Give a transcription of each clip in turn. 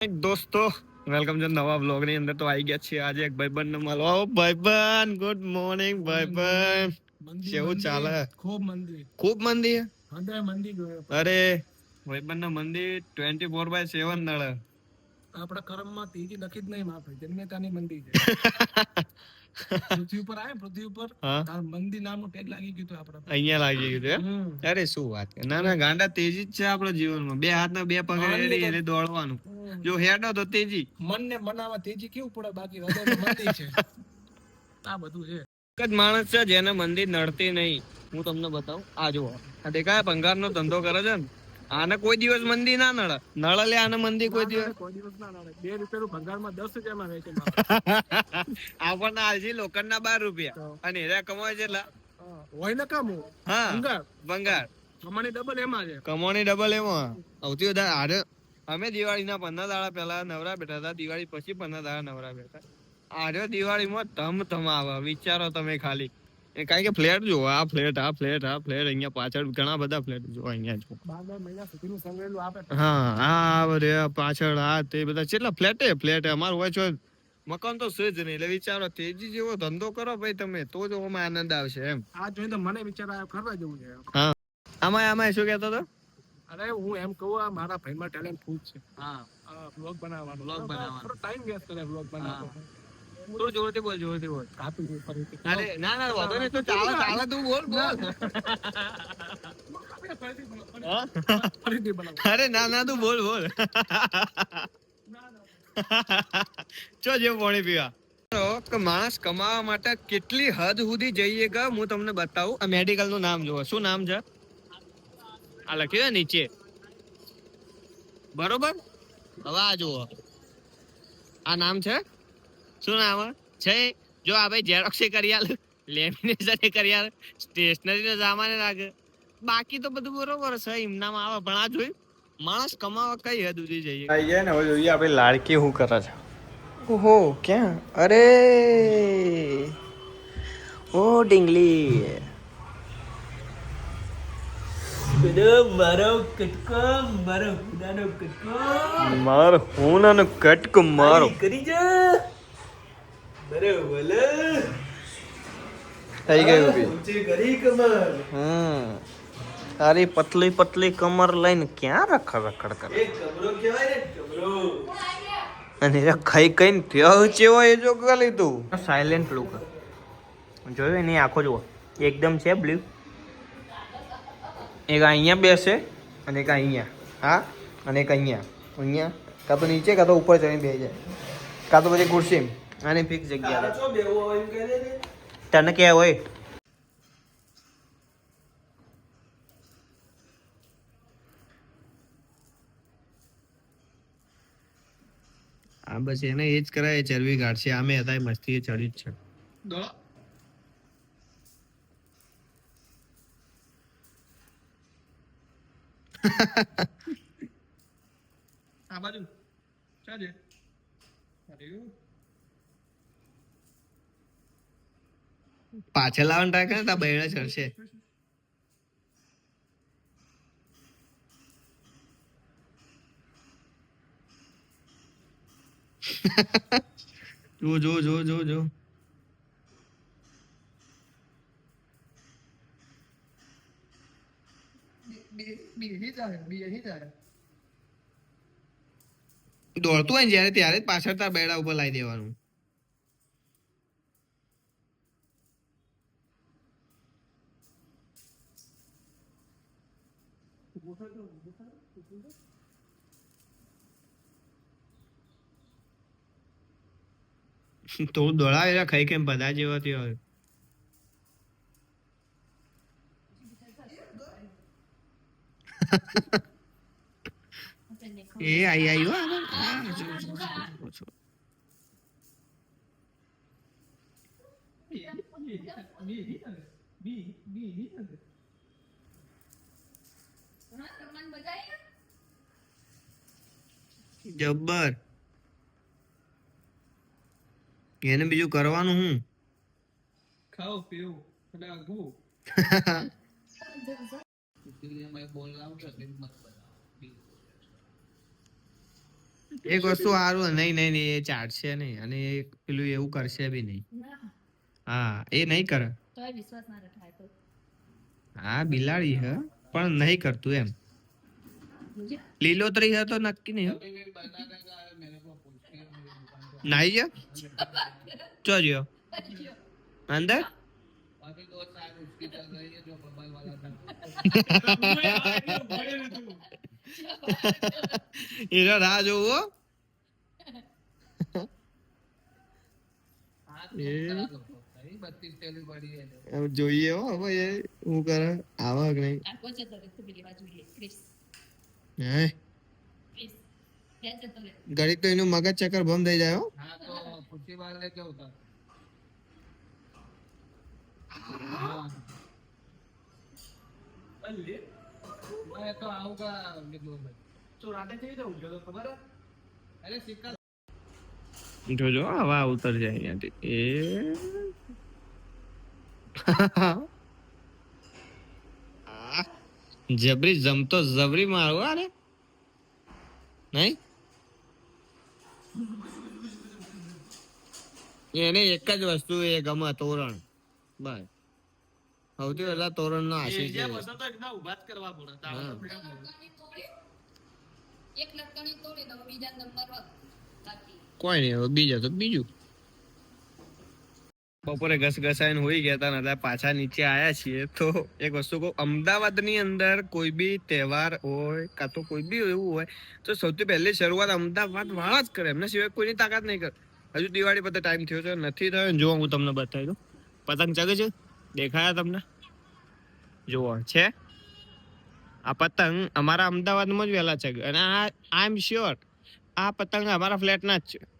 દોસ્તો વેલકમ છે નવા બ્લોગની અંદર તો આવી ગયા છીએ આજે એક ભાઈબંધ ને આવો ભાઈબંધ ગુડ મોર્નિંગ ભાઈબંધ. કેવું ચાલે? ખૂબ મંદિર ખૂબ મંદિર હૃદય મંદિર અરે ભાઈબંધ ને મંદિર ટ્વેન્ટી ફોર બાય સેવન નળે આપણા કર્મમાં તીજી લખી જ નહીં માપે જન્મેતાની મંદિર છે. પૃથ્વી ઉપર આવે પૃથ્વી ઉપર હા. મંદિર નામનું ટેગ લાગી ગયું હતું આપણા અહીંયા લાગી ગયું હતું અરે શું વાત ના ના ગાંડા તેજી જ છે આપણા જીવનમાં. બે હાથના બે પગ એને દોડવાનું. જો હેડો તો તેજી. મનને મનાવવા તેજી કેવું પડે? બાકી હૃદય છે. આ બધું છે. એક જ માણસ છે જેને મંદિર નડતી નહીં. હું તમને બતાવું. આ જુઓ. આ દેખાય પંગાર નો ધંધો કરે છે ને. આને કોઈ દિવસ મંદિર ના નળ નળ લે આને મંદિર કોઈ દિવસ. કોઈ દિવસ ના નળ બે રૂપિયાનું ભંગારમાં દસ રૂપિયામાં વેચે આપણને આલજી લોખંડ ના બાર રૂપિયા. અને હેરા કમાય છે એટલા? હોય ને કામ. હા. ભંગાર. ભંગાર. કમાણી ડબલ એમાં છે. કમાણી ડબલ એમાં. સૌથી વધારે આરે અમે દિવાળીના પંદર દાડા પહેલા નવરા બેઠા હતા. દિવાળી પછી પંદર દાડા નવરા બેઠા. આર્યો દિવાળીમાં ધમ ધમ આવે. વિચારો તમે ખાલી. કારણ કે ફ્લેટ જો આ ફ્લેટ આ ફ્લેટ આ ફ્લેટ અહીંયા પાછળ ઘણા બધા ફ્લેટ જો અહીંયા જો બાર બાર મહિના સુધીનું સંગ્રહેલું આપે. હા આ રે પાછળ આ તે બધા કેટલા ફ્લેટ એ ફ્લેટ અમારું હોય છો મકાન તો છે જ નહીં. એટલે વિચારો તેજી જેવો ધંધો કરો ભાઈ તમે તો જ ઓમાં આનંદ આવશે એમ. આ જોઈને તો મને વિચાર આવ્યો ફરવા જવું છે. આમાં આમાં શું કહેતો હતો? અરે હું એમ કહું આ મારા ભાઈમાં ટેલેન્ટ ખૂબ છે. હા. બ્લોગ બનાવવાનો. બ્લોગ બનાવવાનો. ટાઈમ વેસ્ટ કરે બ્લોગ બનાવવાનો. તું જોરથી બોલ જોરથી બોલ. કાપી અરે ના ના વાંધો નહીં તો ચાલે ચાલે તું બોલ બોલ. અરે ના ના તું બોલ બોલ. ચો જે પાણી પીવા? કે માણસ કમાવા માટે કેટલી હદ સુધી જઈએ કે હું તમને બતાવું. આ મેડિકલનું નામ જુઓ. શું નામ છે? આ લખ્યું છે નીચે. બરોબર? હવે આ જુઓ. આ નામ છે? શું નામ છે? જો આ ભાઈ ઝેરોક્ષ કરી આલ. લેમિનેશન કરી આલ. સ્ટેશનરી નો સામાન લાગે બાકી તો બધું બરોબર છે. એમનામાં આવે પણ આ જોયું માણસ કમાવા કઈ હદ સુધી જઈએ? આવી જાય ને હવે જોઈએ આપણે લાડકી શું કરે છે. ઓહો ક્યાં? અરે! ઓ ડીંગલી મારો હુનાનો કટકો. મારો કરી જા થઈ ગયું હમ. તારી પતલી પતલી કમર લઈને ક્યાં રખડ રખડ કરે? અને એ ખાઈ ને થયો ચેવો એ જો ખાલી તું. સાયલેન્ટ લુક જોયું એની આંખો જુઓ. એકદમ છે બ્લુ એક અહીંયા બેસે અને એક અહીંયા. હા? અને એક અહીંયા. અહીંયા. કાં તો નીચે કાં તો ઉપર ચડીને બે જાય. કાં તો પછી ખુરશી આની ફિક્સ જગ્યા છે. તને કે હોય? આ બસ એને એ જ કરાય ચરબી ગાંઠશે આમે હતા મસ્તી ચડી જ છે. આ બાજુ. ચાલે પાછળ લાવવાનું ટ્રાય કરે તો બૈડા ચડશે. જો જો જો જો જો દોડતું હોય ને જ્યારે, ત્યારે જ પાછળ તાર બેડા ઉપર લાવી દેવાનું. તો દોડાવેલા ખાઈ કેમ બધા જેવા થયો હોય. એ આઈ આઈ. જબ્બર. એને બીજું કરવાનું હું? ખાઓ પીઓ. અને આગવું એક વસ્તુ સારું નહીં નહીં નહીં એ ચાટશે નહીં. અને એ પેલું એવું કરશે બી નહીં. હા એ નહીં કરે. તોય વિશ્વાસ ના રખાય તો. હા બિલાડી હે પણ નહીં કરતું એમ. લીલોતરી હે તો નક્કી નહીં. નાઈ ગયો ચો જ્યો અંદર એનો રાહ જોવો જોઈએ હો હવે એ હું કરે આવા કે નહીં. હે. ઘડીક તો એનું મગજ ચક્કર બંધ થઈ જાય હો. તો રાતે કેવી રીતે ઊંઘ્યો તો ખબર હે? જોજો હવા ઉતર જાય અહીંયાથી. એ. જબરી જમતો જબરી મારવા અરે નહીં? એને એક જ વસ્તુ એ ગમે તોરણ. બસ. સૌથી પહેલા તોરણ નો આશીષ છે. જ કરવા પડે. એક લટકણી તોડી દો બીજા નંબર કોઈ નહીં હવે બીજા તો બીજું. બપોરે ઘસઘસાઈને હોઈ ગયા હતા ને પાછા નીચે આવ્યા છીએ. તો એક વસ્તુ કહું, અમદાવાદની અંદર કોઈ બી તહેવાર હોય કાં તો કોઈ બી એવું હોય, તો સૌથી પહેલી શરૂઆત અમદાવાદ વાળા જ કરે. એમના સિવાય કોઈની તાકાત નહીં કરે. હજુ દિવાળી પતે ટાઈમ થયો છે. નથી થયો ને જો હું તમને બતાવી દઉં. પતંગ ચગે છે? દેખાયા તમને? જુઓ, છે? આ પતંગ અમારા અમદાવાદમાં જ વહેલા ચગે. અને આ આઈ એમ શ્યોર આ પતંગ અમારા ફ્લેટના જ છે.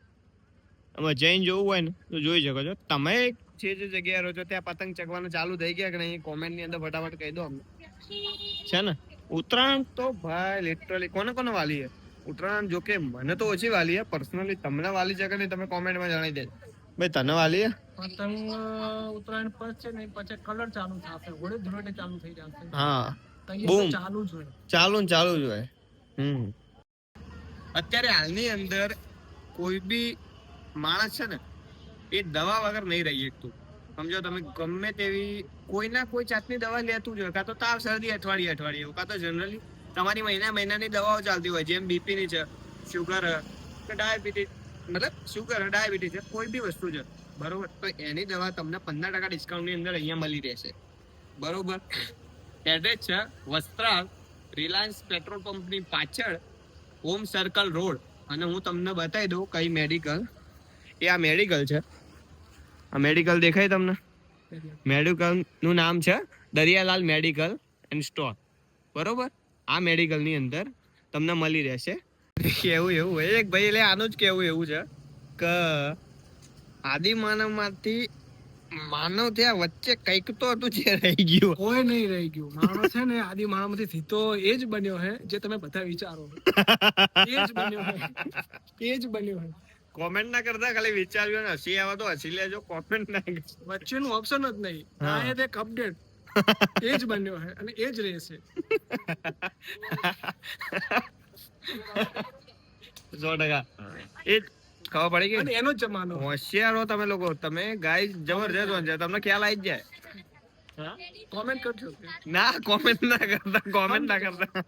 અમે જઈને જોવું હોય ને તો જોઈ શકો છો. તમે જે જે જગ્યાએ રહો છો ત્યાં પતંગ ચગવાનું ચાલુ થઈ ગયા કે નહીં? કોમેન્ટની અંદર ફટાફટ કહી દો અમને. છે ને? ઉત્તરાયણ તો ભાઈ લિટરલી કોને કોને વાલી છે? ઉત્તરાયણ જોકે મને તો ઓછી વાલી છે પર્સનલી તમને વાલી છે કે નહીં તમે કોમેન્ટમાં જણાવી દેજો. ભાઈ તને વાલી છે? પતંગ ઉત્તરાયણ પછી ને પછી કલર ચાલુ થશે હોળી ધૂળેટી ચાલુ થઈ જશે. હા. બૂમ. ચાલુ જ હોય. ચાલુ ને ચાલુ જ હોય. હમ. અત્યારે હાલની અંદર કોઈ બી માણસ છે ને, એ દવા વગર નહીં રહી શકતું. સમજો તમે, ગમે તેવી કોઈ ના કોઈ જાતની દવા લેતું જ હોય, કાં તો તાવ, શરદી, અઠવાડિયે અઠવાડિયે કાં તો જનરલી તમારી મહિના મહિનાની દવાઓ ચાલતી હોય, જેમ બીપીની છે શુગર કે ડાયાબિટીસ મતલબ શુગર ડાયાબિટીસ છે, કોઈ બી વસ્તુ છે, બરોબર? તો એની દવા તમને પંદર ટકા ડિસ્કાઉન્ટની અંદર અહીંયા મળી રહેશે. બરોબર? એડ્રેસ છે, વસ્ત્રાલ, રિલાયન્સ પેટ્રોલ પંપની પાછળ હોમ સર્કલ રોડ. અને હું તમને બતાવી દઉં કઈ મેડિકલ એ આ મેડિકલ છે. આ મેડિકલ દેખાય તમને? મેડિકલનું નામ છે દરિયાલાલ મેડિકલ એન્ડ સ્ટોર બરોબર? આ મેડિકલની અંદર તમને મળી રહેશે. કેવું એવું? એક ભાઈ, એટલે આનું જ કેવું એવું છે કે આદિ માનવમાંથી માનવ ત્યાં વચ્ચે કંઈક તો હતું જે રહી ગયું. કોઈ નહીં રહી ગયું. માણસ છે ને આદિ માણસમાંથી સીધો એ જ બન્યો હે જે તમે બધા વિચારો એ જ બન્યો હે. એ જ બન્યો છે કોમેન્ટ ના કરતા ખાલી વિચાર્યું ને હસી આવે તો હસી લેજો કોમેન્ટ ના. વચ્ચેનું ઓપ્શન જ નહીં. હા. એ એક અપડેટ એ જ બન્યો છે અને એ જ રહેશે. સો ટકા. એ ખબર પડી ગઈ? એનો જ જમાનો. હોશિયાર હો તમે લોકો. તમે ગાય જબરજસ્ત હોય તમને ખ્યાલ આવી જ જાય. કોમેન્ટ કરજો. ના કોમેન્ટ ના કરતા કોમેન્ટ ના કરતા.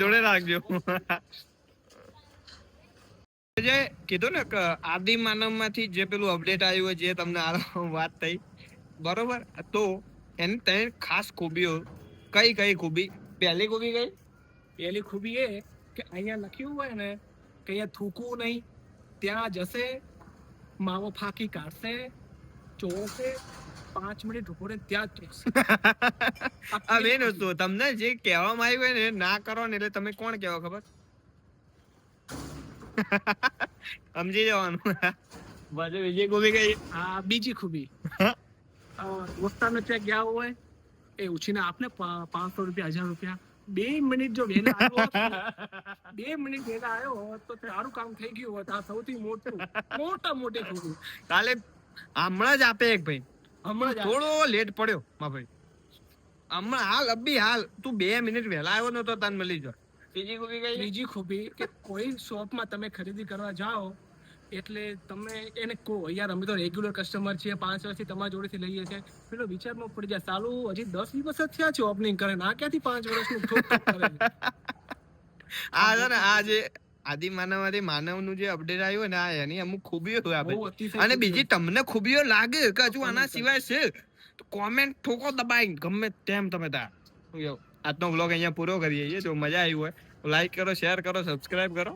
જોડે રાખજો. જે કીધું ને કે આદિ માનવમાંથી જે પેલું અપડેટ આવ્યું હોય જે તમને આ વાત થઈ બરોબર? તો એની ત્રણ ખાસ ખૂબીઓ કઈ કઈ ખૂબી? પહેલી ખૂબી કઈ? પહેલી ખૂબી એ કે અહીંયા લખ્યું હોય ને કે અહીંયા થૂકવું નહીં ત્યાં જશે માવો ફાંકી કાઢશે ચોળશે પાંચ મિનિટ ઊભો રહે ત્યાં આ મેન વસ્તુ. તમને જે કહેવામાં આવ્યું હોય ને ના કરો ને એટલે તમે કોણ કહેવા ખબર? સમજી જવાનું. બાજુ બીજી ખૂબી કઈ આ બીજી ખૂબી. હા. દોસ્તારનો ચેક ગયા હોય? એ ઉછીને આપને પાંચસો રૂપિયા હજાર રૂપિયા. બે મિનિટ જો વહેલા આવ્યો બે મિનિટ વહેલા આવ્યો હોત તો સારું કામ થઈ ગયું હોત. આ સૌથી મોટું મોટા મોટી ખૂબી. કાલે હમણાં જ આપે એક ભાઈ. હમણાં થોડો લેટ પડ્યો મા ભાઈ હમણાં હાલ અબી હાલ. તું બે મિનિટ વહેલા આવ્યો ને તો તને મળી જાય બીજી ખૂબી કઈ? બીજી ખૂબી કે કોઈ શોપમાં તમે ખરીદી કરવા જાઓ એટલે તમે એને કહો યાર અમે તો રેગ્યુલર કસ્ટમર છીએ પાંચ વર્ષથી તમારા જોડેથી લઈએ છીએ. પેલો વિચારમાં પડી જાય સાલું હજી દસ દિવસ જ થયા છે ઓપનિંગ કરે ના આ ક્યાંથી પાંચ વર્ષનું કરે આ છે ને આ જે આદિ માનવમાંથી માનવનું જે અપડેટ આવ્યું ને આ એની અમુક ખૂબીઓ અને બીજી તમને ખૂબીઓ લાગે કે હજુ આના સિવાય છે? તો કોમેન્ટ ઠોકો દબાઈ ગમે તેમ તમે તા. યો, આજનો બ્લોગ અહીંયા પૂરો કરીએ છીએ, જો મજા આવી હોય તો લાઈક કરો શેર કરો સબસ્ક્રાઇબ કરો.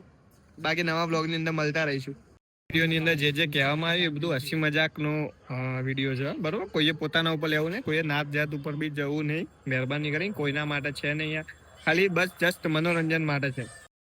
બાકી નવા બ્લોગની અંદર મળતા રહીશું. વિડીયોની અંદર જે જે કહેવામાં આવ્યું એ બધું હસી મજાકનો વીડિયો છે બરાબર? કોઈએ પોતાના ઉપર લેવું નહીં, કોઈએ નાત જાત ઉપર બી જવું નહીં, મહેરબાની કરીને, કોઈના માટે છે નહીં. ખાલી બસ જસ્ટ મનોરંજન માટે છે.